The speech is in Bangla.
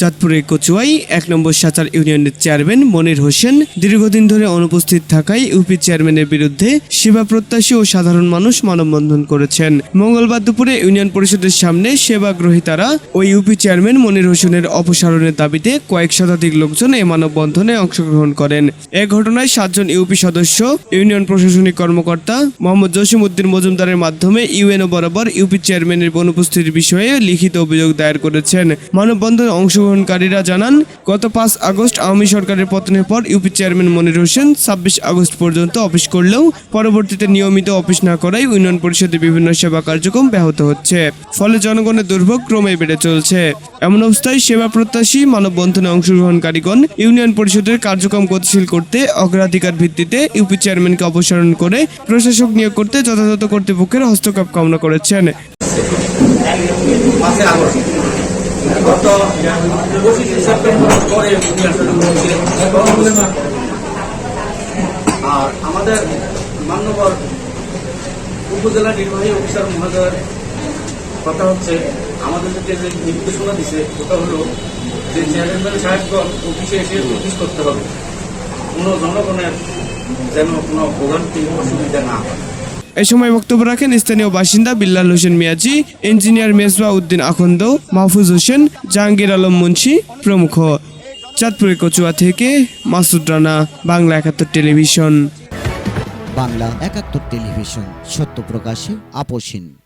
চাঁদপুরের কচুয়াই, এক নম্বর সাচার ইউনিয়নের চেয়ারম্যান মনির হোসেন, দীর্ঘদিন ধরে অনুপস্থিত থাকায় ইউপি চেয়ারম্যানের বিরুদ্ধে সেবা প্রত্যাশী ও সাধারণ মানুষ মানববন্ধন করেছেন। মঙ্গলবার দুপুরে ইউনিয়ন পরিষদের সামনে সেবা গ্রহীতারা ও ইউপি চেয়ারম্যান মনির হোসেনের অপসারণের দাবিতে কয়েক শতাধিক লোকজন এই মানববন্ধনে অংশগ্রহণ করেন। এ ঘটনায় সাতজন ইউপি সদস্য, ইউনিয়ন প্রশাসনিক কর্মকর্তা মোহাম্মদ জসিম উদ্দিন মজুমদারের মাধ্যমে ইউএনও বরাবর ইউপি চেয়ারম্যানের অনুপস্থিতির বিষয়ে লিখিত অভিযোগ দায়ের করেছেন। মানববন্ধনে অংশগ্রহণকারীরা জানান, গত পাঁচ আগস্ট আওয়ামী সরকারের পতনের পর ইউপি চেয়ারম্যান মনির হোসেন ছাব্বিশ আগস্ট পর্যন্ত অফিস করলেও পরবর্তীতে নিয়মিত অফিস না করায় ইউনিয়ন পরিষদের বিভিন্ন সেবা কার্যক্রম ব্যাহত হচ্ছে। ফলে জনগণের দুর্ভোগ ক্রমে বেড়ে চলছে। এমন অবস্থায় সেবা প্রত্যাশী, মানববন্ধনে অংশগ্রহণকারীগণ ইউনিয়ন পরিষদের কার্যক্রম গতিশীল করতে অগ্রাধিকার ভিত্তিতে ইউপি চেয়ারম্যানকে অপসারণ করে প্রশাসক নিয়োগ করতে যথাযথ কর্তৃপক্ষের হস্তক্ষেপ কামনা করেছেন। আর আমাদের মান্যবর উপজেলা নির্বাহী অফিসার মহোদয়ের কথা হচ্ছে আমাদেরকে যে নির্দেশনা দিছে, ওটা হলো যে চেয়ারম্যান সাহেবগণ অফিসে এসে অফিস করতে হবে। কোনো জনগণের যেন কোনো ভোগান্তি অসুবিধা না হয়। এ সময় বক্তব্য রাখেন স্থানীয় বাসিন্দা বিল্লাল হোসেন মিয়াজি, ইঞ্জিনিয়ার মেজবা উদ্দিন আখন্দ, মাহফুজ হোসেন, জাহাঙ্গীর আলম মুন্সি প্রমুখ। চাঁদপুরের কচুয়া থেকে মাসুদ রানা, বাংলা একাত্তর টেলিভিশন। বাংলা একাত্তর টেলিভিশন, সত্য প্রকাশে আপোষহীন